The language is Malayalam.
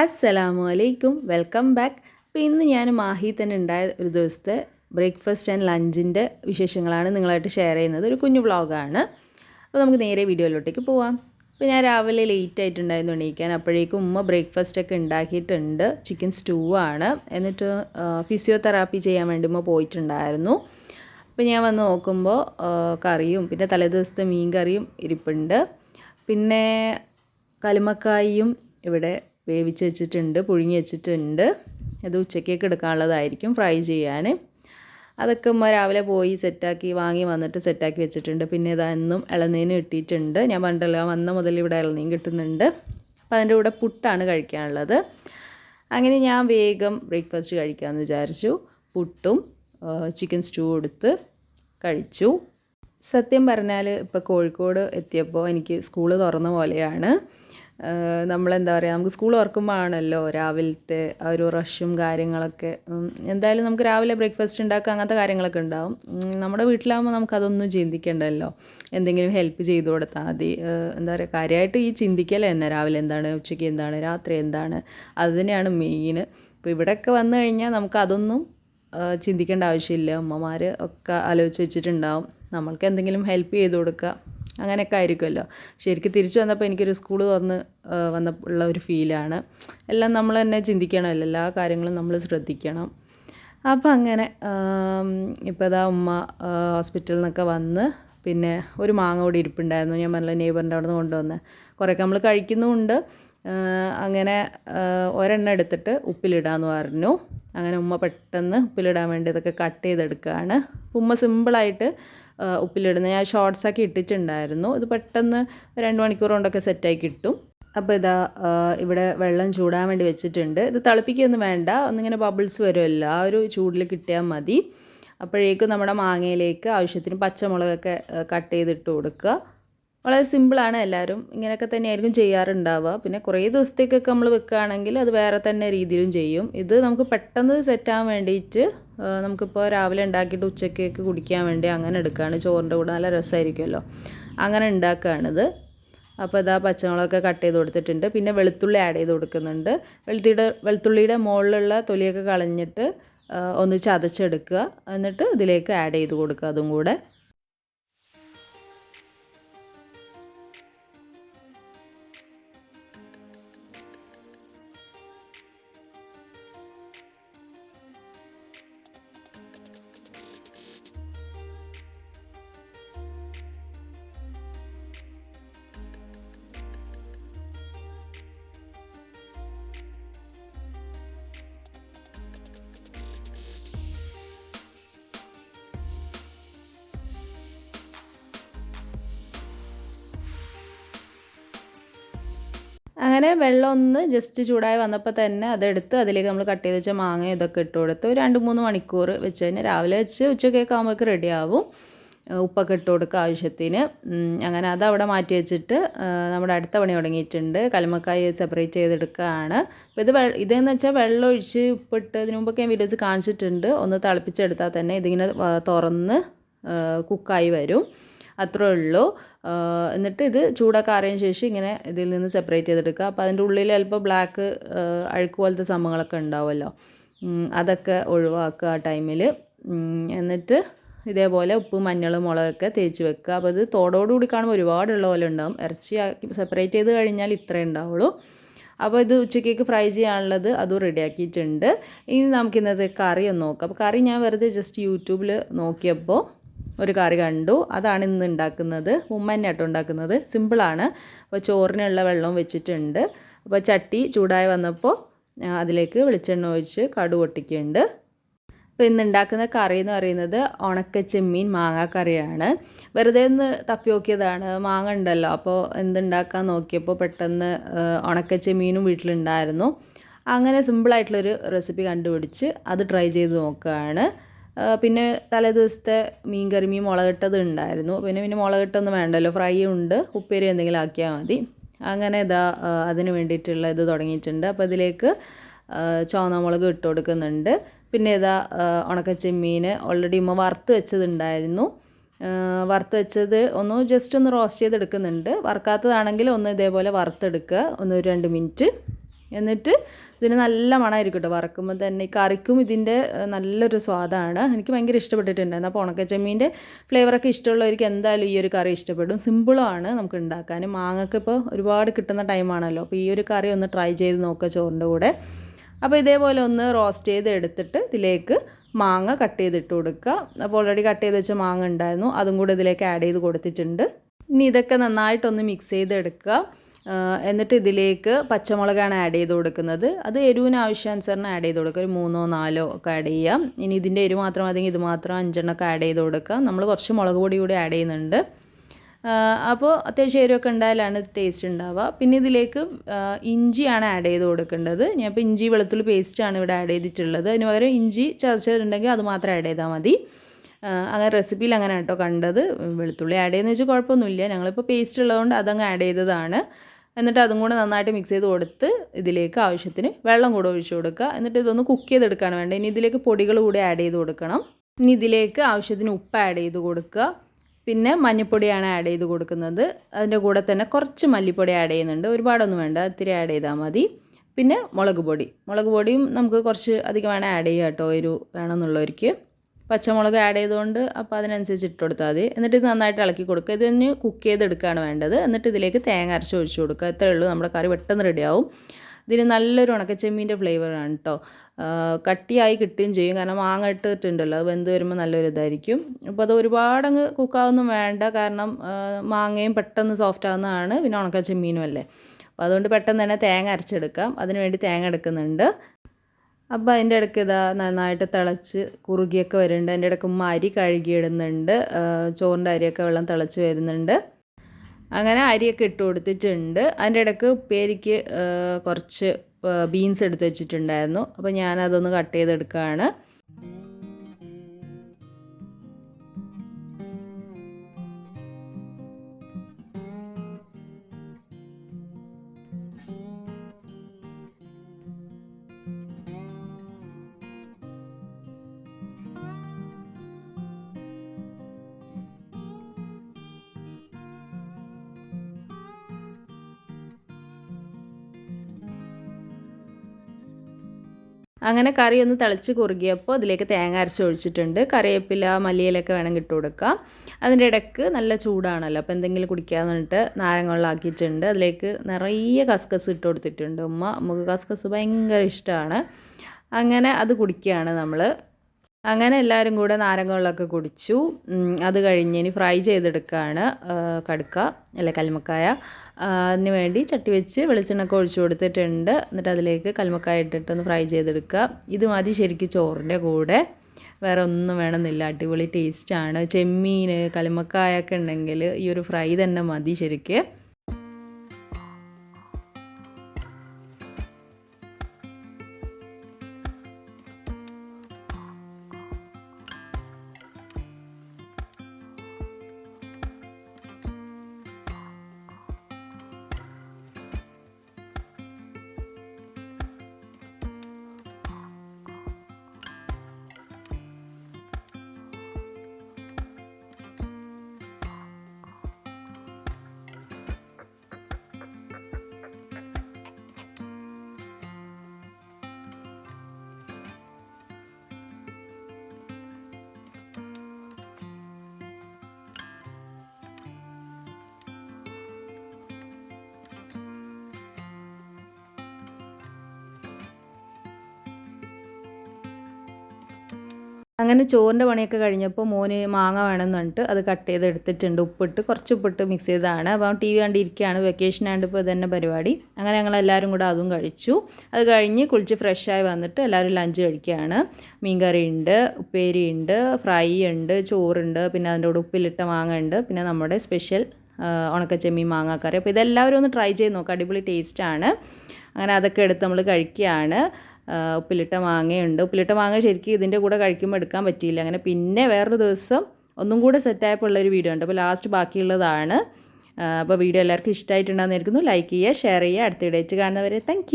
അസ്സലാമു അലൈക്കും വെൽക്കം ബാക്ക് അപ്പോൾ ഇന്ന് ഞാൻ മാഹി തന്നെ ഉണ്ടായ ഒരു ദിവസത്തെ ബ്രേക്ക്ഫാസ്റ്റ് ആൻഡ് ലഞ്ചിന്റെ വിശേഷങ്ങളാണ് നിങ്ങളായിട്ട് ഷെയർ ചെയ്യുന്നത്. ഒരു കുഞ്ഞു വ്ളോഗാണ് അപ്പോൾ നമുക്ക് നേരെ വീഡിയോയിലോട്ടേക്ക് പോവാം. അപ്പോൾ ഞാൻ രാവിലെ ലേറ്റ് ആയിട്ടുണ്ടായിരുന്നു എണീക്കാൻ. അപ്പോഴേക്കും ഉമ്മ ബ്രേക്ക്ഫാസ്റ്റ് ഒക്കെ ഉണ്ടാക്കിയിട്ടുണ്ട്. ചിക്കൻ സ്റ്റൂ ആണ്. എന്നിട്ട് ഫിസിയോതെറാപ്പി ചെയ്യാൻ വേണ്ടി ഉമ്മ പോയിട്ടുണ്ടായിരുന്നു. അപ്പോൾ ഞാൻ വന്ന് നോക്കുമ്പോൾ കറിയും പിന്നെ തലേദിവസത്തെ മീൻ കറിയും ഇരിപ്പുണ്ട്. പിന്നെ കലുമക്കായും ഇവിടെ വേവിച്ച് വെച്ചിട്ടുണ്ട് പുഴുങ്ങി വെച്ചിട്ടുണ്ട്. ഇത് ഉച്ചക്കേക്ക് എടുക്കാനുള്ളതായിരിക്കും ഫ്രൈ ചെയ്യാൻ. അതൊക്കെ ഉമ്മ രാവിലെ പോയി സെറ്റാക്കി വാങ്ങി വന്നിട്ട് സെറ്റാക്കി വെച്ചിട്ടുണ്ട്. പിന്നെ ഇതാ എന്നും ഇളനീന് കിട്ടിയിട്ടുണ്ട്. ഞാൻ പണ്ടല്ലോ വന്ന മുതൽ ഇവിടെ ഇളനീൻ കിട്ടുന്നുണ്ട്. അപ്പോൾ അതിന്റെ കൂടെ പുട്ടാണ് കഴിക്കാനുള്ളത്. അങ്ങനെ ഞാൻ വേഗം ബ്രേക്ക്ഫാസ്റ്റ് കഴിക്കാമെന്ന് വിചാരിച്ചു. പുട്ടും ചിക്കൻ സ്റ്റൂ എടുത്ത് കഴിച്ചു. സത്യം പറഞ്ഞാൽ ഇപ്പോൾ കോഴിക്കോട് എത്തിയപ്പോൾ എനിക്ക് സ്കൂൾ തുറന്ന പോലെയാണ്. നമ്മളെന്താ പറയുക നമുക്ക് സ്കൂൾ ഓർക്കുമ്പോഴാണല്ലോ രാവിലത്തെ ആ ഒരു റഷും കാര്യങ്ങളൊക്കെ. എന്തായാലും നമുക്ക് രാവിലെ ബ്രേക്ക്ഫാസ്റ്റ് ഉണ്ടാക്കുക അങ്ങനത്തെ കാര്യങ്ങളൊക്കെ ഉണ്ടാവും. നമ്മുടെ വീട്ടിലാകുമ്പോൾ നമുക്കതൊന്നും ചിന്തിക്കേണ്ടല്ലോ. എന്തെങ്കിലും ഹെൽപ്പ് ചെയ്തു കൊടുത്താൽ മതി. എന്താ പറയുക കാര്യമായിട്ട് ഈ ചിന്തിക്കൽ തന്നെ. രാവിലെ എന്താണ് ഉച്ചയ്ക്ക് എന്താണ് രാത്രി എന്താണ് അത് തന്നെയാണ് മെയിൻ ഇപ്പോൾ ഇവിടെയൊക്കെ വന്നു കഴിഞ്ഞാൽ നമുക്കതൊന്നും ചിന്തിക്കേണ്ട ആവശ്യമില്ല. അമ്മമാർ ഒക്കെ ആലോചിച്ച് വെച്ചിട്ടുണ്ടാവും. നമ്മൾക്ക് എന്തെങ്കിലും ഹെൽപ്പ് ചെയ്ത് കൊടുക്കുക. അങ്ങനെയൊക്കെ ആയിരിക്കുമല്ലോ. ശരിക്കും തിരിച്ചു വന്നപ്പോൾ എനിക്കൊരു സ്കൂൾ തുറന്ന് വന്ന ഉള്ള ഒരു ഫീലാണ് എല്ലാം നമ്മൾ തന്നെ ചിന്തിക്കണമല്ലോ എല്ലാ കാര്യങ്ങളും നമ്മൾ ശ്രദ്ധിക്കണം. അപ്പോൾ അങ്ങനെ ഇപ്പോൾ ഇതാ ഉമ്മ ഹോസ്പിറ്റലിൽ നിന്നൊക്കെ വന്ന് പിന്നെ ഒരു മാങ്ങ കൂടി ഇരിപ്പുണ്ടായിരുന്നു. ഞാൻ പറഞ്ഞ നെയ്ബറിന്റെ അവിടെ നിന്ന് കൊണ്ടുവന്ന്. കുറേയൊക്കെ നമ്മൾ കഴിക്കുന്നുമുണ്ട്. അങ്ങനെ ഒരെണ്ണം എടുത്തിട്ട് ഉപ്പിലിടാമെന്ന് പറഞ്ഞു. അങ്ങനെ ഉമ്മ പെട്ടെന്ന് ഉപ്പിലിടാൻ വേണ്ടി ഇതൊക്കെ കട്ട് ചെയ്തെടുക്കുകയാണ് ഉമ്മ സിമ്പിളായിട്ട് ഉപ്പിലിടുന്നത് ഞാൻ ഷോർട്സാക്കി ഇട്ടിട്ടുണ്ടായിരുന്നു. ഇത് പെട്ടെന്ന് രണ്ട് മണിക്കൂർ കൊണ്ടൊക്കെ സെറ്റായി കിട്ടും. അപ്പോൾ ഇതാ ഇവിടെ വെള്ളം ചൂടാൻ വേണ്ടി വെച്ചിട്ടുണ്ട്. ഇത് തിളപ്പിക്കൊന്നും വേണ്ട. ഒന്നിങ്ങനെ ബബിൾസ് വരുമല്ലോ ആ ഒരു ചൂടിൽ കിട്ടിയാൽ മതി. അപ്പോഴേക്കും നമ്മുടെ മാങ്ങയിലേക്ക് ആവശ്യത്തിന് പച്ചമുളകൊക്കെ കട്ട് ചെയ്തിട്ട് കൊടുക്കുക. വളരെ സിമ്പിളാണ് എല്ലാവരും. ഇങ്ങനെയൊക്കെ തന്നെയായിരിക്കും ചെയ്യാറുണ്ടാവുക. പിന്നെ കുറേ ദിവസത്തേക്കൊക്കെ നമ്മൾ വെക്കുകയാണെങ്കിൽ അത് വേറെ തന്നെ രീതിയിലും ചെയ്യും. ഇത് നമുക്ക് പെട്ടെന്ന് സെറ്റാകാൻ വേണ്ടിയിട്ട് നമുക്കിപ്പോൾ രാവിലെ ഉണ്ടാക്കിയിട്ട് ഉച്ചക്കേക്ക് കുടിക്കാൻ വേണ്ടി അങ്ങനെ എടുക്കുകയാണ്. ചോറിന്റെ കൂടെ നല്ല രസമായിരിക്കുമല്ലോ. അങ്ങനെ ഉണ്ടാക്കുകയാണിത്. അപ്പോൾ ഇതാ പച്ചമുളകൊക്കെ കട്ട് ചെയ്ത് കൊടുത്തിട്ടുണ്ട്. പിന്നെ വെളുത്തുള്ളി ആഡ് ചെയ്ത് കൊടുക്കുന്നുണ്ട്. വെളുത്തിയുടെ വെളുത്തുള്ളിയുടെ മുകളിലുള്ള തൊലിയൊക്കെ കളഞ്ഞിട്ട് ഒന്ന് ചതച്ചെടുക്കുക. എന്നിട്ട് ഇതിലേക്ക് ആഡ് ചെയ്ത് കൊടുക്കുക അതും കൂടെ. അങ്ങനെ വെള്ളം ഒന്ന് ജസ്റ്റ് ചൂടായി വന്നപ്പോൾ തന്നെ അതെടുത്ത് അതിലേക്ക് നമ്മൾ കട്ട് ചെയ്ത് വെച്ച മാങ്ങ ഇതൊക്കെ ഇട്ട് കൊടുത്ത് ഒരു രണ്ട് മൂന്ന് മണിക്കൂർ വെച്ച് കഴിഞ്ഞാൽ രാവിലെ വെച്ച് ഉച്ചക്കൊക്കെ ആകുമ്പോഴേക്ക് റെഡിയാവും ഉപ്പൊക്കെ ഇട്ട് കൊടുക്കുക ആവശ്യത്തിന്. അങ്ങനെ അത് അവിടെ മാറ്റി വെച്ചിട്ട് നമ്മുടെ അടുത്ത പണി തുടങ്ങിയിട്ടുണ്ട്. കലമക്കായി സെപ്പറേറ്റ് ചെയ്തെടുക്കുകയാണ്. അപ്പോൾ ഇത് ഇതെന്ന് വെച്ചാൽ വെള്ളം ഒഴിച്ച് ഉപ്പിട്ട് ഇതിനു മുമ്പൊക്കെ ഞാൻ വീഡിയോസ് കാണിച്ചിട്ടുണ്ട്. ഒന്ന് തിളപ്പിച്ചെടുത്താൽ തന്നെ ഇതിങ്ങനെ തുറന്ന് കുക്കായി വരും. അത്രേ ഉള്ളൂ. എന്നിട്ട് ഇത് ചൂടൊക്കെ ആറിയതിന് ശേഷം ഇങ്ങനെ ഇതിൽ നിന്ന് സെപ്പറേറ്റ് ചെയ്തെടുക്കുക. അപ്പോൾ അതിന്റെ ഉള്ളിൽ ചിലപ്പോൾ ബ്ലാക്ക് അഴുക്ക് പോലത്തെ സംഭവങ്ങളൊക്കെ ഉണ്ടാവുമല്ലോ. അതൊക്കെ ഒഴിവാക്കുക ആ ടൈമിൽ എന്നിട്ട് ഇതേപോലെ ഉപ്പ് മഞ്ഞൾ മുളകൊക്കെ തേച്ച് വെക്കുക. അപ്പോൾ ഇത് തോടോടുകൂടി കാണുമ്പോൾ ഒരുപാടുള്ള പോലെ ഉണ്ടാവും. ഇറച്ചി സെപ്പറേറ്റ് ചെയ്ത് കഴിഞ്ഞാൽ ഇത്രേ ഉണ്ടാവുള്ളൂ. അപ്പോൾ ഇത് ഉച്ചക്കേക്ക് ഫ്രൈ ചെയ്യാനുള്ളത് അതും റെഡിയാക്കിയിട്ടുണ്ട് ഇനി നമുക്ക് ഇന്നത്തെ കറി ഒന്ന് നോക്കാം. അപ്പോൾ കറി ഞാൻ വെറുതെ ജസ്റ്റ് യൂട്യൂബിൽ നോക്കിയപ്പോൾ ഒരു കറി കണ്ടു. അതാണ് ഇന്ന് ഉണ്ടാക്കുന്നത്. ഉമ്മ തന്നെ ഉണ്ടാക്കുന്നത്. സിമ്പിളാണ് അപ്പോൾ ചോറിനുള്ള വെള്ളവും വെച്ചിട്ടുണ്ട്. അപ്പോൾ ചട്ടി ചൂടായി വന്നപ്പോൾ അതിലേക്ക് വെളിച്ചെണ്ണ ഒഴിച്ച് കടു പൊട്ടിക്കുന്നുണ്ട്. അപ്പോൾ ഇന്ന് ഉണ്ടാക്കുന്ന കറി എന്ന് പറയുന്നത് ഉണക്ക ചെമ്മീൻ മാങ്ങ കറിയാണ് വെറുതെ ഒന്ന് തപ്പി നോക്കിയതാണ്. മാങ്ങ ഉണ്ടല്ലോ. അപ്പോൾ എന്തുണ്ടാക്കാൻ നോക്കിയപ്പോൾ പെട്ടെന്ന് ഉണക്ക ചെമ്മീനും വീട്ടിലുണ്ടായിരുന്നു. അങ്ങനെ സിമ്പിളായിട്ടുള്ളൊരു റെസിപ്പി കണ്ടുപിടിച്ച് അത് ട്രൈ ചെയ്ത് നോക്കുകയാണ്. പിന്നെ തലേ ദിവസത്തെ മീൻ മീൻ മുളകിട്ടത് ഉണ്ടായിരുന്നു പിന്നെ പിന്നെ മുളകിട്ടൊന്നും വേണ്ടല്ലോ ഫ്രൈ ഉണ്ട് ഉപ്പേരി എന്തെങ്കിലും ആക്കിയാൽ മതി. അങ്ങനെ ഇതാ അതിന് വേണ്ടിയിട്ടുള്ള ഇത് തുടങ്ങിയിട്ടുണ്ട്. അപ്പോൾ ഇതിലേക്ക് ചുവന്ന മുളക് ഇട്ട് കൊടുക്കുന്നുണ്ട്. പിന്നെ ഇതാ ഉണക്കച്ചെമ്മീൻ ഓൾറെഡി ഉമ്മ വറുത്ത് വെച്ചതുണ്ടായിരുന്നു. വറുത്ത് വെച്ചത് ഒന്ന് ജസ്റ്റ് ഒന്ന് റോസ്റ്റ് ചെയ്തെടുക്കുന്നുണ്ട്. വറുക്കാത്തതാണെങ്കിൽ ഒന്ന് ഇതേപോലെ വറുത്തെടുക്കുക ഒന്ന് രണ്ട് മിനിറ്റ് എന്നിട്ട് ഇതിന് നല്ല മണമായിരിക്കും കേട്ടോ വറക്കുമ്പോൾ തന്നെ. ഈ കറിക്കും ഇതിന്റെ നല്ലൊരു സ്വാദാണ്. എനിക്ക് ഭയങ്കര ഇഷ്ടപ്പെട്ടിട്ടുണ്ടായിരുന്നു അപ്പോൾ ഉണക്കച്ചെമ്മീന്റെ ഫ്ലേവറൊക്കെ ഇഷ്ടമുള്ളവർക്ക് എന്തായാലും ഈ ഒരു കറി ഇഷ്ടപ്പെടും. സിമ്പിളാണ് നമുക്ക് ഉണ്ടാക്കാൻ. മാങ്ങക്ക് ഇപ്പോൾ ഒരുപാട് കിട്ടുന്ന ടൈമാണല്ലോ അപ്പോൾ ഈ ഒരു കറി ഒന്ന് ട്രൈ ചെയ്ത് നോക്കുക ചോറിന്റെ കൂടെ. അപ്പോൾ ഇതേപോലെ ഒന്ന് റോസ്റ്റ് ചെയ്ത് എടുത്തിട്ട് ഇതിലേക്ക് മാങ്ങ കട്ട് ചെയ്തിട്ട് കൊടുക്കുക. അപ്പോൾ ഓൾറെഡി കട്ട് ചെയ്ത് വെച്ച മാങ്ങ ഉണ്ടായിരുന്നു. അതും കൂടെ ഇതിലേക്ക് ആഡ് ചെയ്ത് കൊടുത്തിട്ടുണ്ട്. ഇനി ഇതൊക്കെ നന്നായിട്ടൊന്ന് മിക്സ് ചെയ്തെടുക്കുക. എന്നിട്ട് ഇതിലേക്ക് പച്ചമുളകാണ് ആഡ് ചെയ്ത് കൊടുക്കുന്നത്. അത് എരിവിന് ആവശ്യാനുസരണം ആഡ് ചെയ്ത് കൊടുക്കുക. ഒരു മൂന്നോ നാലോ ഒക്കെ ആഡ് ചെയ്യാം. ഇനി ഇതിന്റെ എരി മാത്രം മതിയെങ്കിൽ ഇത് മാത്രം അഞ്ചെണ്ണമൊക്കെ ആഡ് ചെയ്ത് കൊടുക്കാം നമ്മൾ കുറച്ച് മുളക് പൊടി കൂടി ആഡ് ചെയ്യുന്നുണ്ട്. അപ്പോൾ അത്യാവശ്യം എരിവൊക്കെ ഉണ്ടായാലാണ് ടേസ്റ്റ് ഉണ്ടാവുക. പിന്നെ ഇതിലേക്ക് ഇഞ്ചിയാണ് ആഡ് ചെയ്ത് കൊടുക്കേണ്ടത്. ഞാൻ ഇപ്പോൾ ഇഞ്ചി വെളുത്തുള്ളി പേസ്റ്റാണ് ഇവിടെ ആഡ് ചെയ്തിട്ടുള്ളത്. അതിന് പകരം ഇഞ്ചി ചതച്ചതുണ്ടെങ്കിൽ അത് മാത്രം ആഡ് ചെയ്താൽ മതി. അങ്ങനെ റെസിപ്പിയിൽ അങ്ങനെ കേട്ടോ കണ്ടത്. വെളുത്തുള്ളി ആഡ് ചെയ്യുന്ന വെച്ചാൽ കുഴപ്പമൊന്നുമില്ല. ഞങ്ങളിപ്പോൾ പേസ്റ്റ് ഉള്ളതുകൊണ്ട് അതങ്ങ് ആഡ് ചെയ്തതാണ്. എന്നിട്ട് അതും കൂടെ നന്നായിട്ട് മിക്സ് ചെയ്ത് കൊടുത്ത് ഇതിലേക്ക് ആവശ്യത്തിന് വെള്ളം കൂടെ ഒഴിച്ചു കൊടുക്കുക. എന്നിട്ട് ഇതൊന്ന് കുക്ക് ചെയ്തെടുക്കുകയാണ് വേണ്ടത്. ഇനി ഇതിലേക്ക് പൊടികൾ കൂടി ആഡ് ചെയ്ത് കൊടുക്കണം. ഇനി ഇതിലേക്ക് ആവശ്യത്തിന് ഉപ്പ് ആഡ് ചെയ്ത് കൊടുക്കുക. പിന്നെ മഞ്ഞൾപ്പൊടിയാണ് ആഡ് ചെയ്ത് കൊടുക്കുന്നത്. അതിന്റെ കൂടെ തന്നെ കുറച്ച് മല്ലിപ്പൊടി ആഡ് ചെയ്യുന്നുണ്ട്. ഒരുപാടൊന്നും വേണ്ട. ഇത്തിരി ആഡ് ചെയ്താൽ മതി. പിന്നെ മുളക് പൊടി. മുളക് പൊടിയും നമുക്ക് കുറച്ച് അധികം വേണേൽ ആഡ് ചെയ്യാം കേട്ടോ. ഒരു വേണമെന്നുള്ളവർക്ക്. പച്ചമുളക് ആഡ് ചെയ്തുകൊണ്ട് അപ്പോൾ അതിനനുസരിച്ച് ഇട്ട് കൊടുത്താൽ മതി. എന്നിട്ട് ഇത് നന്നായിട്ട് ഇളക്കി കൊടുക്കുക. ഇത് തന്നെ കുക്ക് ചെയ്തെടുക്കുകയാണ് വേണ്ടത്. എന്നിട്ട് ഇതിലേക്ക് തേങ്ങ അരച്ച് ഒഴിച്ച് കൊടുക്കുക. ഇത്രയേ ഉള്ളൂ. നമ്മുടെ കറി പെട്ടെന്ന് റെഡിയാവും ഇതിന് നല്ലൊരു ഉണക്കച്ചെമ്മീന്റെ ഫ്ലേവറാണ് കേട്ടോ കട്ടിയായി കിട്ടുകയും ചെയ്യും. കാരണം മാങ്ങ ഇട്ടിട്ടുണ്ടല്ലോ. അത് വെന്ത് വരുമ്പോൾ നല്ലൊരു ഇതായിരിക്കും. അപ്പോൾ അത് ഒരുപാടങ്ങ് കുക്കാവൊന്നും വേണ്ട. കാരണം മാങ്ങയും പെട്ടെന്ന് സോഫ്റ്റ് ആവുന്നതാണ്. പിന്നെ ഉണക്കച്ചെമ്മീനും അല്ലേ. അപ്പോൾ അതുകൊണ്ട് പെട്ടെന്ന് തന്നെ തേങ്ങ അരച്ചെടുക്കാം. അതിനുവേണ്ടി തേങ്ങ എടുക്കുന്നുണ്ട്. അപ്പോൾ അതിന്റെ ഇടയ്ക്ക് ഇതാ നന്നായിട്ട് തിളച്ച് കുറുകിയൊക്കെ വരുന്നുണ്ട് അതിന്റെ ഇടയ്ക്ക് ഉമ്മ അരി കഴുകിയിടുന്നുണ്ട്. ചോറിന്റെ അരിയൊക്കെ വെള്ളം തിളച്ച് വരുന്നുണ്ട്. അങ്ങനെ അരിയൊക്കെ ഇട്ട് കൊടുത്തിട്ടുണ്ട്. അതിന്റെ ഇടയ്ക്ക് ഉപ്പേരിക്ക് കുറച്ച് ബീൻസ് എടുത്ത് വെച്ചിട്ടുണ്ടായിരുന്നു. അപ്പോൾ ഞാനതൊന്ന് കട്ട് ചെയ്തെടുക്കുകയാണ് അങ്ങനെ കറി ഒന്ന് തിളച്ച് കുറുകിയപ്പോൾ അതിലേക്ക് തേങ്ങ അരച്ച് ഒഴിച്ചിട്ടുണ്ട് കറിവേപ്പില മല്ലിയിലൊക്കെ വേണമെങ്കിൽ ഇട്ട് കൊടുക്കാം. അതിന്റെ ഇടയ്ക്ക് നല്ല ചൂടാണല്ലോ അപ്പോൾ എന്തെങ്കിലും കുടിക്കാന്ന് പറഞ്ഞിട്ട് നാരങ്ങ വെള്ളം അതിലേക്ക് നിറയെ കസ്കസ് ഇട്ട് കൊടുത്തിട്ടുണ്ട് ഉമ്മ. നമുക്ക് കസ്കസ് ഭയങ്കര ഇഷ്ടമാണ്. അങ്ങനെ അത് കുടിക്കുകയാണ് നമ്മൾ. അങ്ങനെ എല്ലാവരും കൂടെ നാരങ്ങ വെള്ളമൊക്കെ കുടിച്ചു അത് കഴിഞ്ഞ് ഇനി ഫ്രൈ ചെയ്തെടുക്കുകയാണ് കടുക്ക അല്ല കൽമക്കായ അതിന് വേണ്ടി ചട്ടി വെച്ച് വെളിച്ചെണ്ണൊക്കെ ഒഴിച്ചു കൊടുത്തിട്ടുണ്ട്. എന്നിട്ട് അതിലേക്ക് കൽമക്കായ ഇട്ടിട്ടൊന്ന് ഫ്രൈ ചെയ്തെടുക്കുക. ഇത് മതി ശരിക്കും ചോറിന്റെ കൂടെ. വേറെ ഒന്നും വേണമെന്നില്ല. അടിപൊളി ടേസ്റ്റാണ് ചെമ്മീൻ കൽമക്കായ ഒക്കെ ഉണ്ടെങ്കിൽ ഈ ഒരു ഫ്രൈ തന്നെ മതി ശരിക്ക്. അങ്ങനെ ചോറിന്റെ പണിയൊക്കെ കഴിഞ്ഞപ്പോൾ മോന് മാങ്ങ വേണമെന്ന് പറഞ്ഞിട്ട് അത് കട്ട് ചെയ്ത് എടുത്തിട്ടുണ്ട് ഉപ്പിട്ട് കുറച്ച് ഉപ്പിട്ട് മിക്സ് ചെയ്തതാണ്. അപ്പം ടി വി കണ്ടിരിക്കുകയാണ്. വെക്കേഷൻ ആയതുകൊണ്ട് ഇപ്പോൾ ഇതന്നെ പരിപാടി. അങ്ങനെ ഞങ്ങൾ എല്ലാവരും കൂടെ അതും കഴിച്ചു. അത് കഴിഞ്ഞ് കുളിച്ച് ഫ്രഷായി വന്നിട്ട് എല്ലാവരും ലഞ്ച് കഴിക്കുകയാണ്. മീൻകറി ഉണ്ട് ഉപ്പേരി ഉണ്ട് ഫ്രൈ ഉണ്ട് ചോറുണ്ട് പിന്നെ അതിന്റെ കൂടെ ഉപ്പിലിട്ട മാങ്ങ ഉണ്ട് പിന്നെ നമ്മുടെ സ്പെഷ്യൽ ഉണക്കച്ചെമ്മീൻ മാങ്ങാക്കറി. അപ്പോൾ ഇതെല്ലാവരും ഒന്ന് ട്രൈ ചെയ്ത് നോക്കുക അടിപൊളി ടേസ്റ്റാണ് അങ്ങനെ അതൊക്കെ എടുത്ത് നമ്മൾ കഴിക്കുകയാണ്. ഉപ്പിലിട്ട മാങ്ങയുണ്ട്. ഉപ്പിലിട്ട മാങ്ങ ശരിക്കും ഇതിന്റെ കൂടെ കഴിക്കുമ്പോൾ എടുക്കാൻ പറ്റിയില്ല. അങ്ങനെ പിന്നെ വേറൊരു ദിവസം ഒന്നും കൂടെ സെറ്റായപ്പോൾ ഉള്ളൊരു വീഡിയോ ഉണ്ട്. അപ്പോൾ ലാസ്റ്റ് ബാക്കിയുള്ളതാണ്. അപ്പോൾ വീഡിയോ എല്ലാവർക്കും ഇഷ്ടമായിട്ടുണ്ടാകുന്നതായിരിക്കുന്നു ലൈക്ക് ചെയ്യുക ഷെയർ ചെയ്യുക. അടുത്ത വീഡിയോ കാണുന്നവരെ താങ്ക്